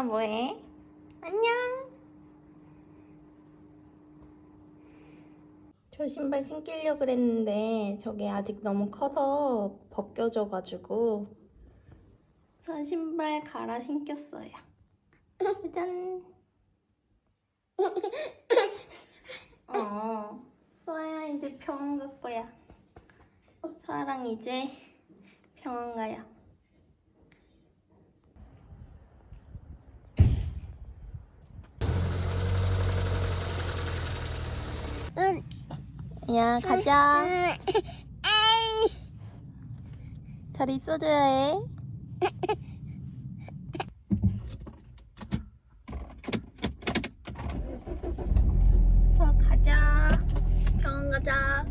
자, 뭐해? 안녕. 저 신발 신기려고 그랬는데 저게 아직 너무 커서 벗겨져가지고 저 신발 갈아 신겼어요. 짠. 어, 소아야 이제 병원 갈 거야. 소아랑 이제 병원 가요. 야, 가자. 잘 있어줘야 해. 서 가자. 병원 가자.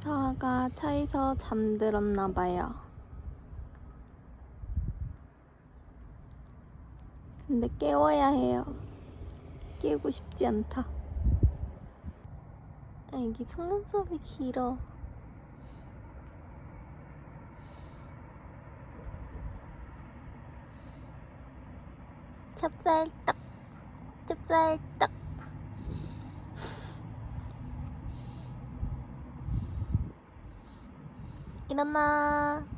서아가 차에서 잠들었나 봐요. 근데 깨워야 해요. 깨우고 싶지 않다. 애기 속눈썹이 길어. 찹쌀떡, 찹쌀떡. 일어나.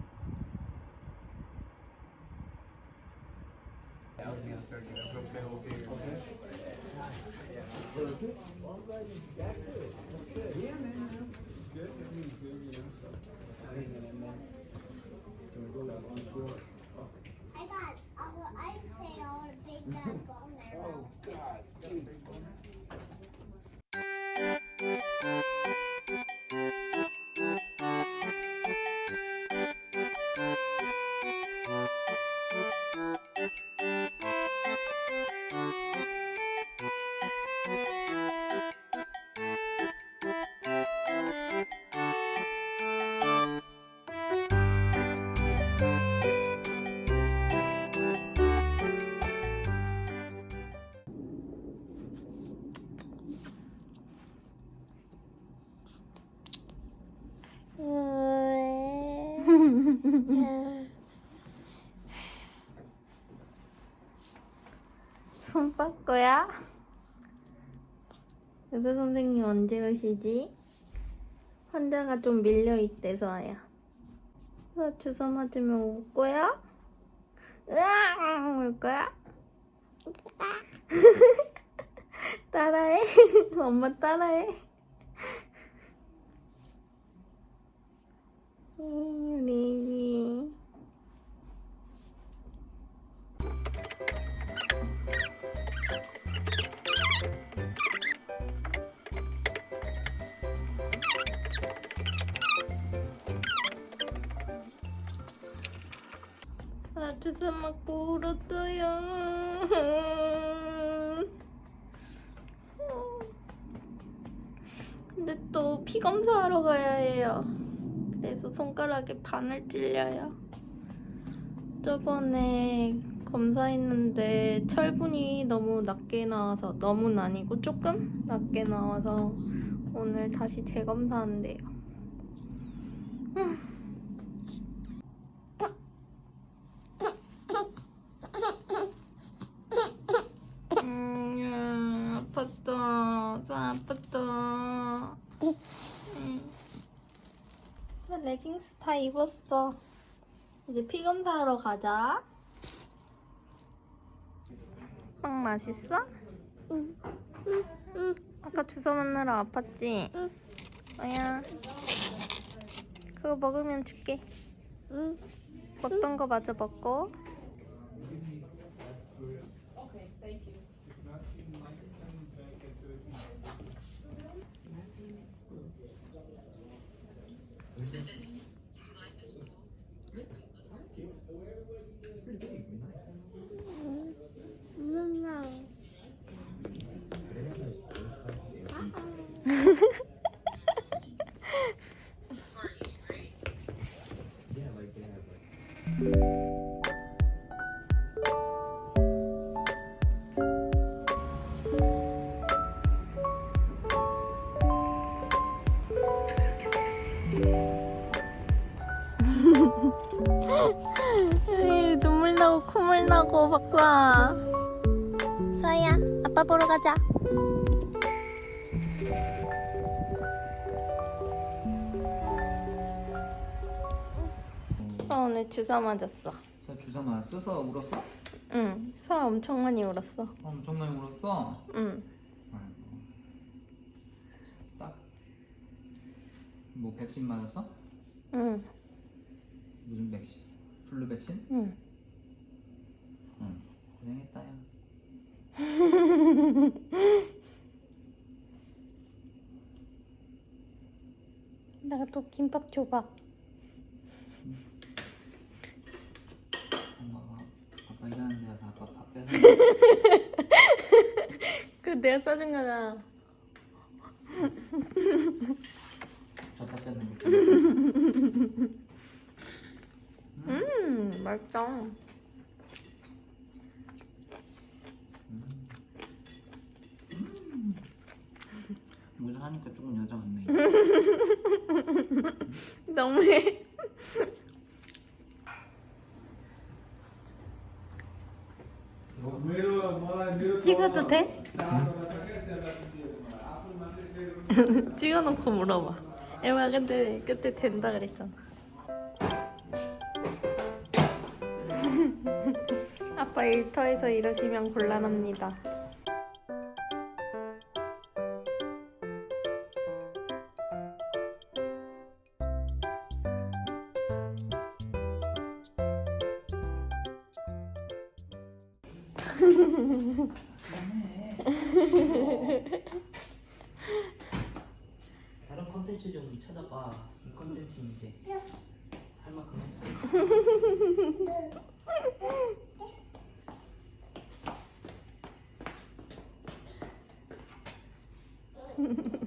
Okay. 손 뻗고야? 의사 선생님 언제 오시지? 환자가 좀 밀려있대서 아야. 나 주사 맞으면 울 거야? 으앙! 울 거야? 따라해. 엄마 따라해. 주사 맞고 울었어요. 근데 또 피 검사하러 가야 해요. 그래서 손가락에 바늘 찔려요. 저번에 검사했는데 철분이 너무 낮게 나와서 너무는 아니고 조금 낮게 나와서 오늘 다시 재검사한대요. 음, 아팠다. 나 아팠다. 응. 나 레깅스 다 입었어. 이제 피 검사하러 가자. 빵 맛있어? 응. 응. 아까 주소 만나러 아팠지? 응. 뭐야? 그거 먹으면 줄게. 응. 먹던 거 마저 먹고. Mm-hmm. 박수아. 서야, 아빠 보러 가자. 서 오늘 주사 맞았어. 자 주사 맞았어? 울었어? 응, 서 엄청 많이 울었어. 엄청 많이 울었어? 응. 아이고 딱? 뭐 백신 맞았어? 응, 무슨 백신? 플루 백신? 응. 응 고생했다 야 내가 또 김밥 줘봐. 엄마가 아빠 일하는 데가 다 아빠 밥 뺏어 그 내가 싸준 거잖아. 줬다 뺏는 게 음, 맛있다. 모자 하니까 조금 여자 같네 너무해. 찍어도 돼? 찍어놓고 물어봐. 에마 근데 그때 된다 그랬잖아. 아빠 일터에서 이러시면 곤란합니다. 좀 찾아봐 이 컨텐츠는 이제 할 만큼 했어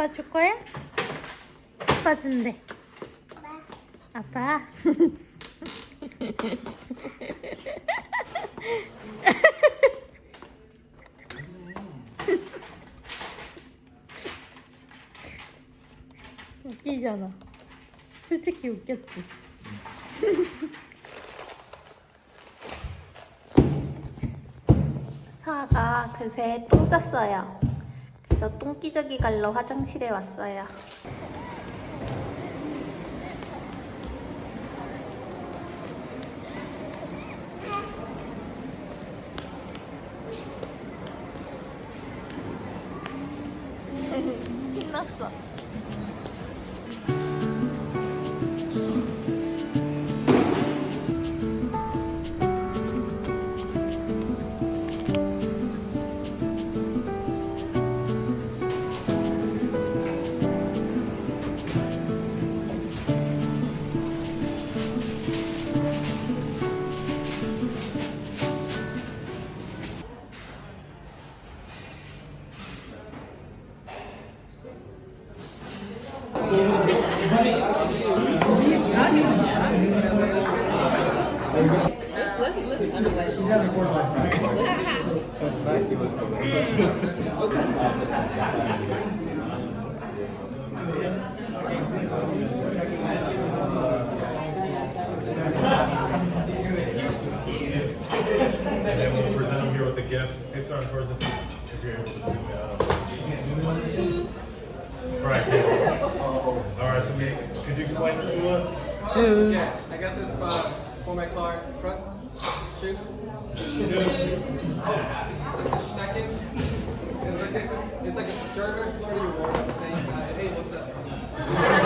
아빠 줄 거야? 아빠 준대. 아빠. 웃기잖아. 솔직히 웃겼지. 서아가 그새 똥 쌌어요. 그래서 똥기저귀 갈러 화장실에 왔어요. 신났어. And then we'll present them here with the gift. Hey, sorry, person, if you're able to zoom out. Right. All right, so me, could you explain this to us? Yeah, I got this uh, for my car. Front Chicks. Second. It's like a, it's like a German Florida award at the same time. Uh, hey, what's up?